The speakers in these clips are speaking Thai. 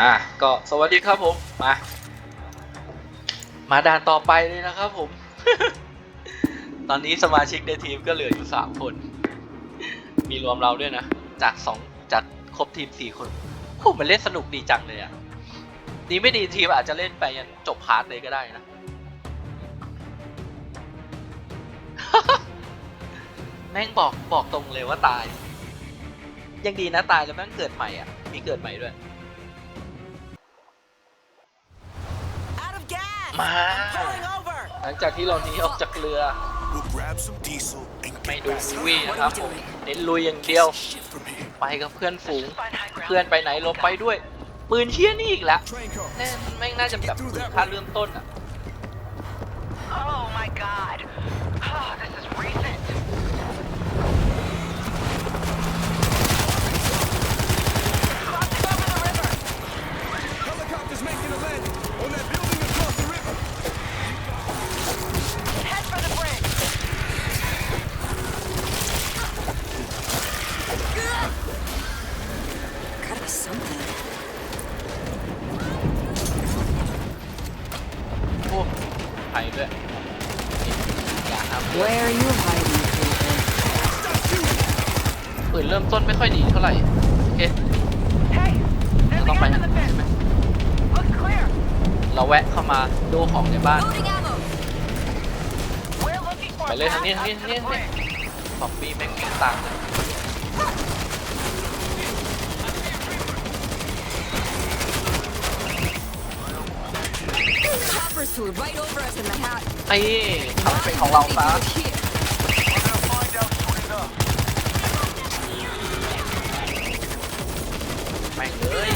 อะก็สวัสดีครับผม มา มาด่านต่อไปเลยนะครับผม ตอนนี้สมาชิกในทีมก็เหลืออยู่สามคน มีรวมเราด้วยนะ จากสองจากครบทีมสี่คนโหมันเล่นสนุกดีจังเลยอะ่ะดีไม่ดีทีมอาจจะเล่นไปยันจบพาร์ทเลยก็ได้นะ แม่งบอกบอกตรงเลยว่าตาย ยังดีนะตายแล้วแม่งเกิดใหม่อะ มีเกิดใหม่ด้วย มา Pulling over! หลังจากที่เราหนีออกจากเรือ We'll grab some diesel and ไม่ get ดู back วิ่งนะครับผมเน้นลุยอย่างเดียว shit from here. ไปกับเพื่อนฝูง เพื่อนไปไหนลบไปด้วย ปืนเชี่ยนี่อีกแล้ว Train car. แน่แม่งน่าจะแบบปืนค่าเริ่มต้นอะ Oh my god! Oh, this is recent! ไม่ค่อยดีเท่าไหร่โอเค Hey! จะ There's ต้อง a ไป gap ทา in ง the นี้ใช่ไหม fence! Looks clear! เราแวะเข้ามาดูของในบ้าน Loading ammo! We're looking for ไป a เลยทาง path นี้ทาง up นี้ to ทางนี้ the ทางนี้ bridge. ซอมบี้แม่งวิ่งตามเลย Choppers flew right over us in the hat. ไอ้ทำเป็นของเราซะ Nothing to do here. Find out straight up. แม่งเลย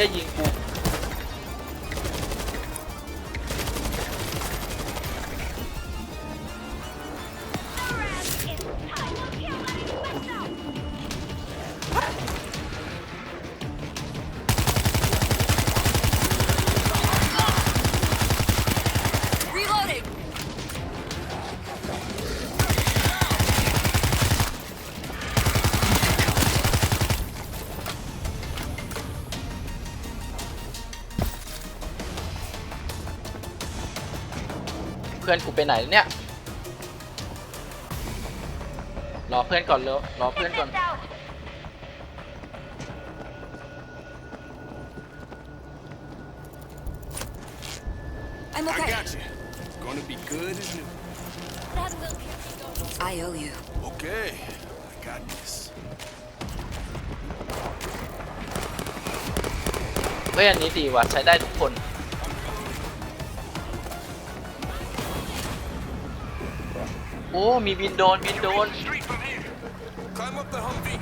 ไอ้เพื่อนกูไปไหนแล้วเนี่ย รอเพื่อนก่อนเร็วรอเพื่อนก่อน Distance out! I'm I okay. got you. Gonna be good as new. I owe you. Okay, I got this. เฮ้ยอันนี้ดีว่ะใช้ได้ทุกคน โอ้มีบินโดรนบินโดรน Street from here. Climb up the Humvee.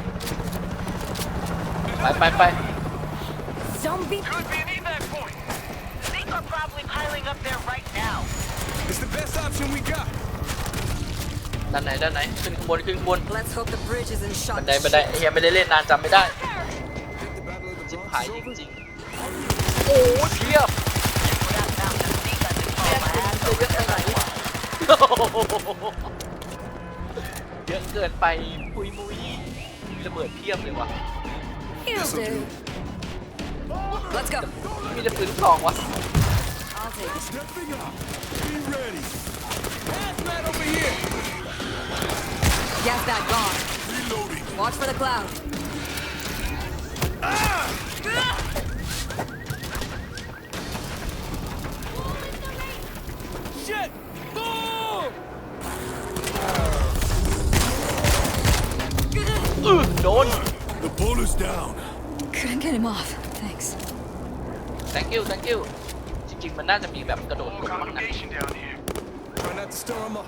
ไปไปไป Zombie! Could be an evac point. These are probably piling up there right now. It's the best option we got. ด้านไหนด้านไหนขึ้นข้างบนขึ้นข้างบน Let's hope the bridge isn't บั shot. นไดบันไดไอ้เฮียไม่ได้เล่นนานจำไม่ได้ Think the Battle of the จิบ Bronx หาย is จ over? ริงๆโอ้เทียบ Without mounting a beacon to call my ass จะ เยอะไปไหนวะเยอะเกินไปปุยมุยมีระเบิดเพียบเลยวะ He'll do. Let's go. มีแต่ปืนลูกซองวะ I'll take it. Stepping up. Be ready. Hazmat over here. Gas bag gone. Reloading. Watch for the cloud. Shit! อื้อโดน The bull is down. Couldn't get him off. Thanks. thank you thank you จริง ๆ มันน่าจะมีแบบกระโดดลงบ้างนะ down here. Try not to stir him up.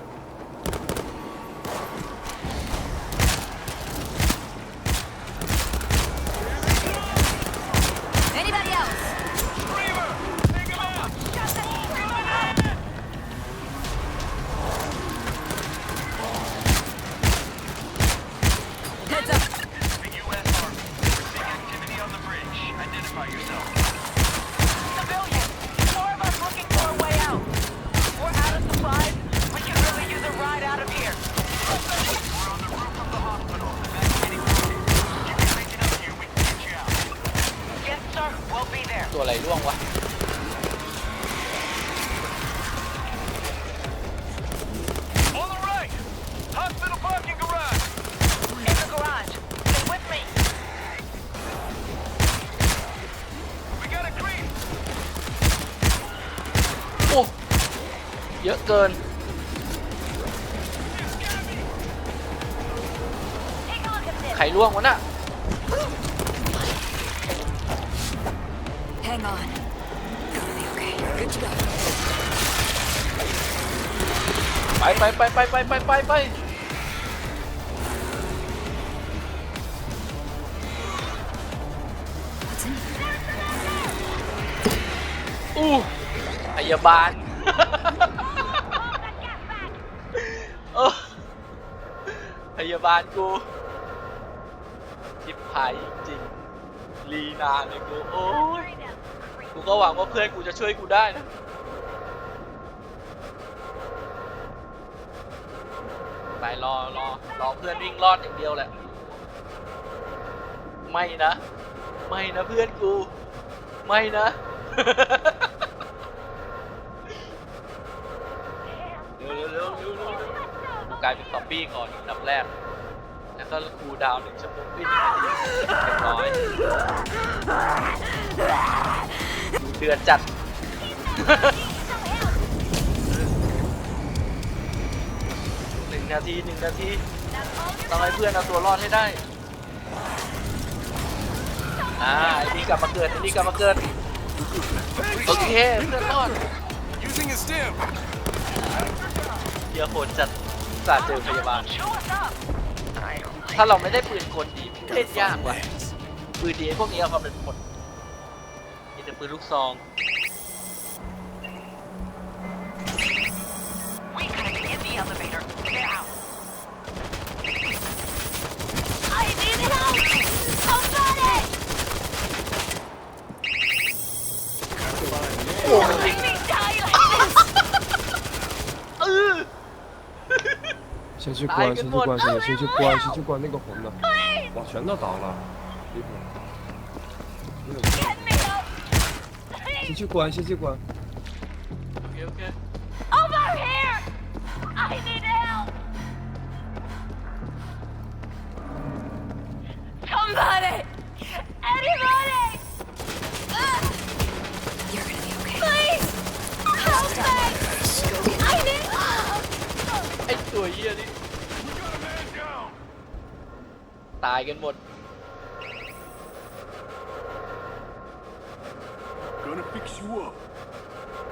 เยอะเกิน Take a look at this. ใครร่วงวะน่ะ Hang on. Gonna be okay. Good to go. ไปไปไปไปไปไปไปไปอู้พยาบาลเออ พยาบาลกูทิพหายจริงลีนานเลยกูโอ้ยกูก็หวังว่าเพื่อนกูจะช่วยกูได้นะไปรอรอรอเพื่อนวิ่งรอดอย่างเดียวแหละ ไม่นะ ไม่นะเพื่อนกู ไม่นะเร็วเร็วเร็วเร็ว กูกลายเป็นซอมบี้ก่อนอันดับแรก แล้วก็คูลดาวน์หนึ่งชั่วโมงปิ้นหนึ่งนาทีเรียบร้อยดูเดือดจัดหนึ่งนาทีหนึ่งนาทีต้องให้เพื่อนเอาตัวรอดให้ได้อ่าไอ้นี่กลับมาเกิดไอ้นี่กลับมาเกิดโอเคเพื่อนรอด Using a stim. เดี๋ยวโหดจัด สาดเจอพยาบาล Show us up. ถ้าเราไม่ได้ปืนกลดีเล่นยากว่ะปืนดีไอ้พวกนี้เอามาเป็นหมดมีแต่ปืนลูกซอง We gotta be 先去关，先去关，先先去关，先去关那个红的。哇，全都倒了，厉害！先去关，先去关。idontbody อ้ตัวเหี้ยนี่ We got a man down! ตายกันหมด Gonna fix you up.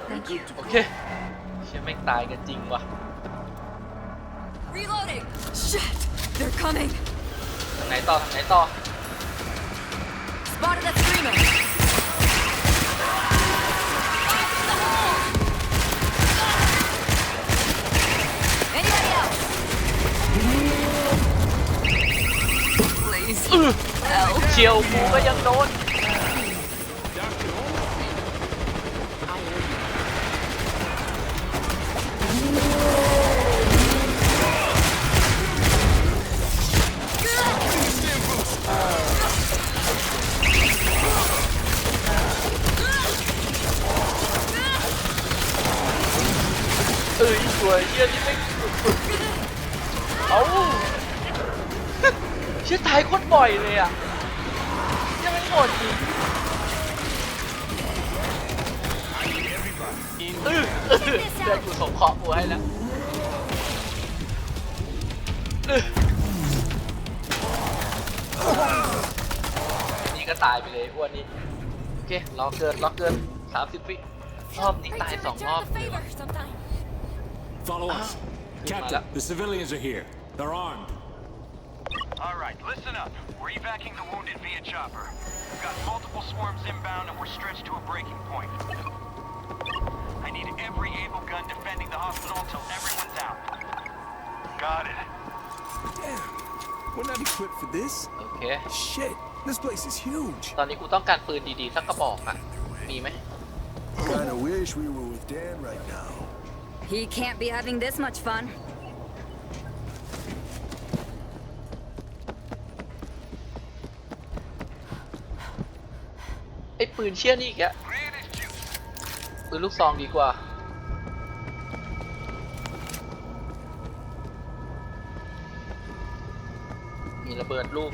Thank you. โอเคเชื่อแม่งตายกันจริงว่ะ Reloading. Shit. They're coming. ทางไหนต่อทางไหนต่อ Spotted that screamer. เชียวกูก็ยังโดนเอ้ยสวยเยี่ยนี่ไม่สุดๆเอาเชื่อตายโคตรบ่อยเลยอะยังไม่หมดอีกเออเออเดี๋ยวกูส่งเคราะห์กูให้แล้วนี่ก็ตายไปเลยอ้วนนี่โอเครอกเกินรอกเกินสามสิบวิรอบนี้ตายสองรอบเลย Follow us. Captain, the civilians are here. They're armed. Alright, listen up. We're evacuating the wounded via chopper. We've got multiple swarms inbound and we're stretched to a breaking point. I need every able gun defending the hospital until everyone's out. Got it. Damn. We're not equipped for this. โอเค Shit. This place is huge. ตอนนี้กูต้องการปืนดีๆ สักกระบอกอ่ะ มีไหม Kinda wish we were with Dan right now. He can't be having this much fun. อ้ปืนเชี่ยนี่อีกอะปืนลูกซองดีกว่า มีระเบิดลูก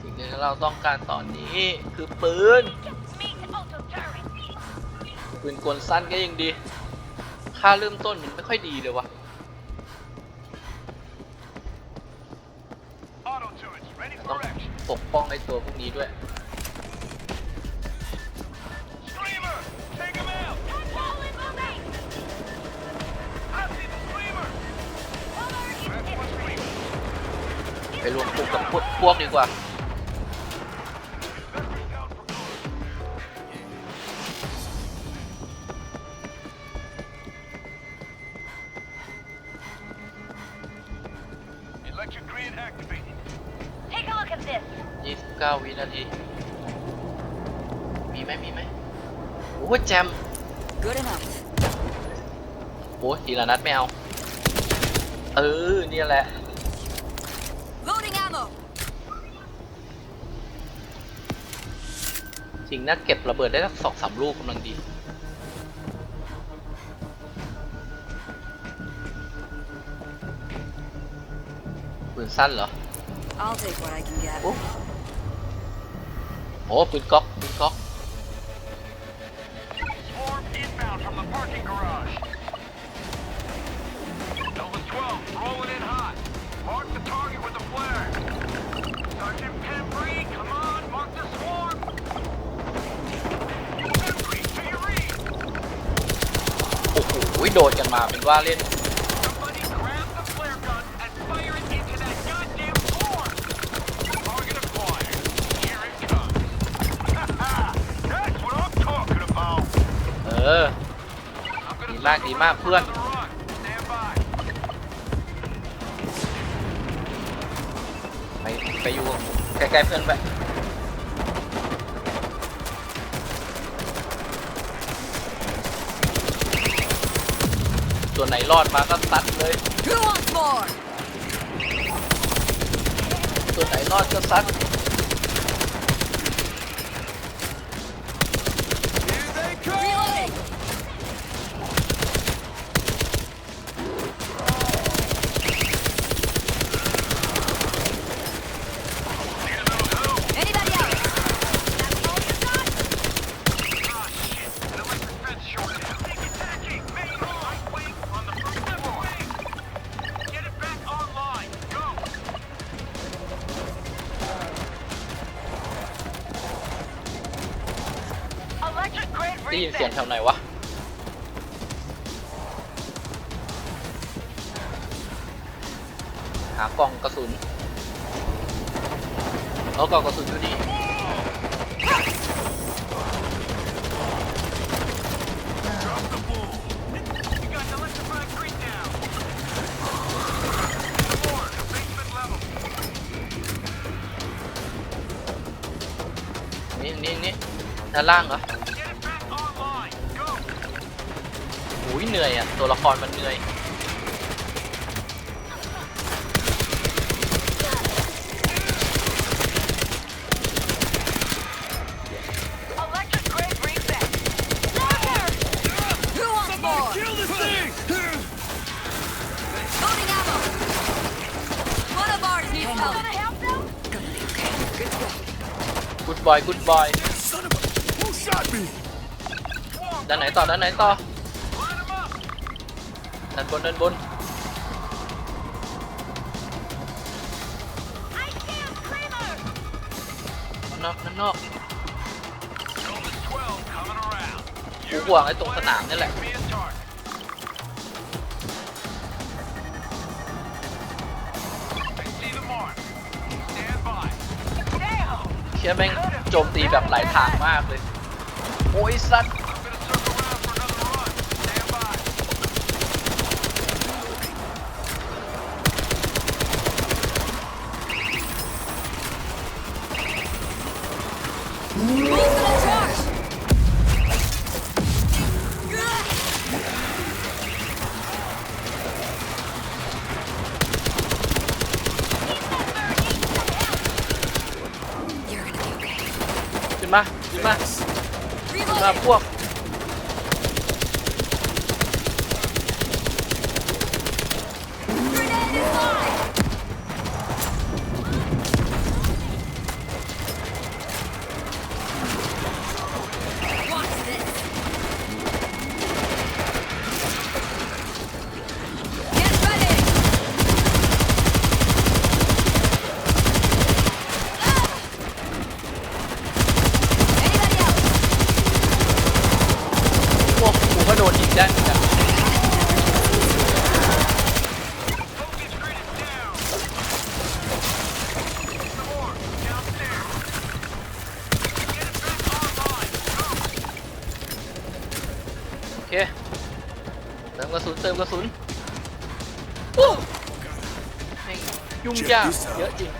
สิ่งที่เราต้องการตอนนี้คือปืน ปืนกลสั้นก็ยังดี ค่าเริ่มต้นมันไม่ค่อยดีเลยวะ Auto turrets ready ต้อง for action. ปกป้องไอ้ตัวพวกนี้ด้วย ไปรวมกลุ่มกับพวกพวกดีกว่า Investors down for good. Electric grid activated. Take a look at this. 29 วินาที มีไหมมีไหมโอ้โหแจม Good enough. โอ้ทีละนัดไม่เอา เออ เนี่ยแหละ Loading ammo. จริงน่าเก็บระเบิดได้สักสองสามลูกกำลังดี ปืนสั้นเหรอ I'll take what I can get. โอ้โหปืนก๊อกปืนก๊อก โดดกันมาเป็นว่าเล่น เออ ดีมากดีมากเพื่อน ไปไปอยู่ใกล้ๆเพื่อนไป ตัวไหนรอดมาก็ตัดเลย Who wants more? ตัวไหนรอดก็ซัด ได้ยินเสียงแถวไหนวะ หากล่องกระสุนเอากล่องกระสุนอยู่นี่นี่นี่นี่ด้านล่างเหรอ อ้ยเหนื่อยอะ ตัวละครมันเหนื่อย Electric grid reset. Who wants more? Kill this thing! Loading ammo. One of ours needs help. Gonna help them? Gonna be okay. Good to go. กูดบอยกูดบอย Son of a... Who shot me? ด้านไหนต่อด้านไหนต่อ ด้านบนด้านบน I see a screamer. ด้านนอกด้านอกกูห่วงไอ้ตรงสนามนี่แหละเชี่ยแม่งโจมตีแบบหลายทางมากเลย โอ้ยสัตว์ I'm gonna circle around for another run. Stand by. Who's gonna charge? Gah! You're gonna be okay. มาขึ้นมาขึ้นมา Reloading. พวก Grenade is live. Watch this. Get ready. Anybody else? พวกกูก็โดนยิงได้เหมือนกัน Focus grid is down. Some more. Downstairs. Get it back online. Go. โอ เคเติมกระสุนเติมกระสุนโอ้แม่งยุ่งยากเยอะจริง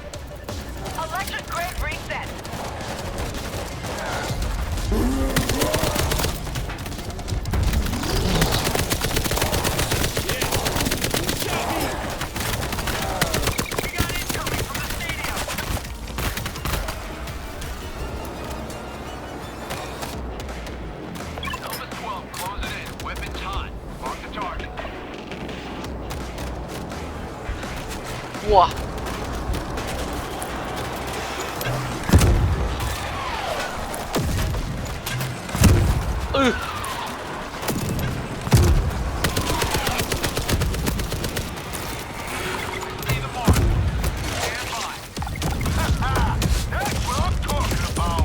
ว้าอือ See the mark. Stand by. That's what I'm talking about.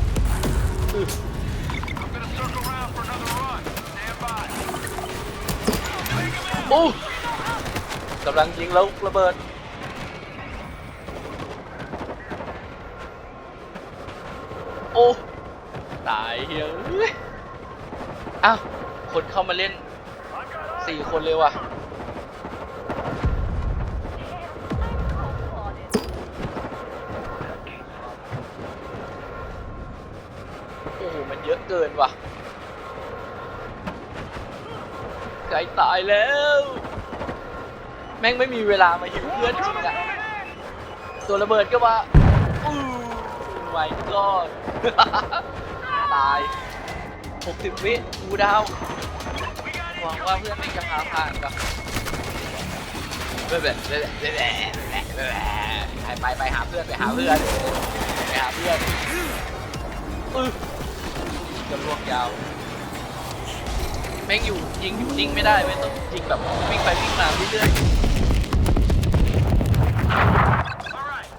I'm gonna circle around for another run. Stand by. Take him out. โอ้กำลังยิงแล้วระเบิด โอ้ ตายเฮ้ยอ้าวคนเข้ามาเล่นสี่คนเลยว่ะโอ้โหมันเยอะเกินว่ะใจตายแล้ว แม่งไม่มีเวลามาหิวเพื่อนจริงอะตัวระเบิดก็มาอู้ไวก็ ตาย 60 วิกูดาวหวังว่าเพื่อนไม่จะพาผ่านกับเบบแบบแบบแบบแบบไปไปหาเพื่อนไปหาเพื่อนไปหาเพื่อนอื้อจะลวกยาวแม่งอยู่ยิงอยู่นิ่งไม่ได้ไม่ต้องยิงแบบวิ่งไปวิ่งมาเรื่อยๆ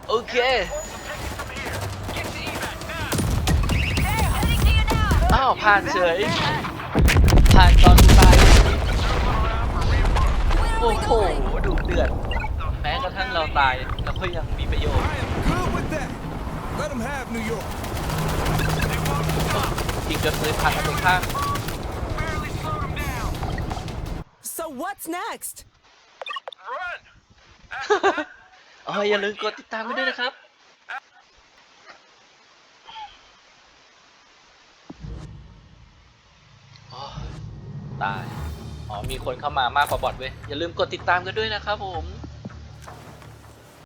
โอเค อ้าวผ่านเฉย ผ่านตอนตาย Where โอ้ are we โห going? ดุเดือดแม้กระทั่งเราตายเราก็ยังมีประโยชน์ I am good with that. Let them have New York. ยิงจนเลยพังกันไปข้าง Barely slowed him down. So what's next? Run. อ๋ออย่าลืมกดติดตามกันด้วยนะครับ ตาย อ๋อ มีคนเข้ามามากกว่าบอทเว้ย อย่าลืมกดติดตามกันด้วยนะครับผม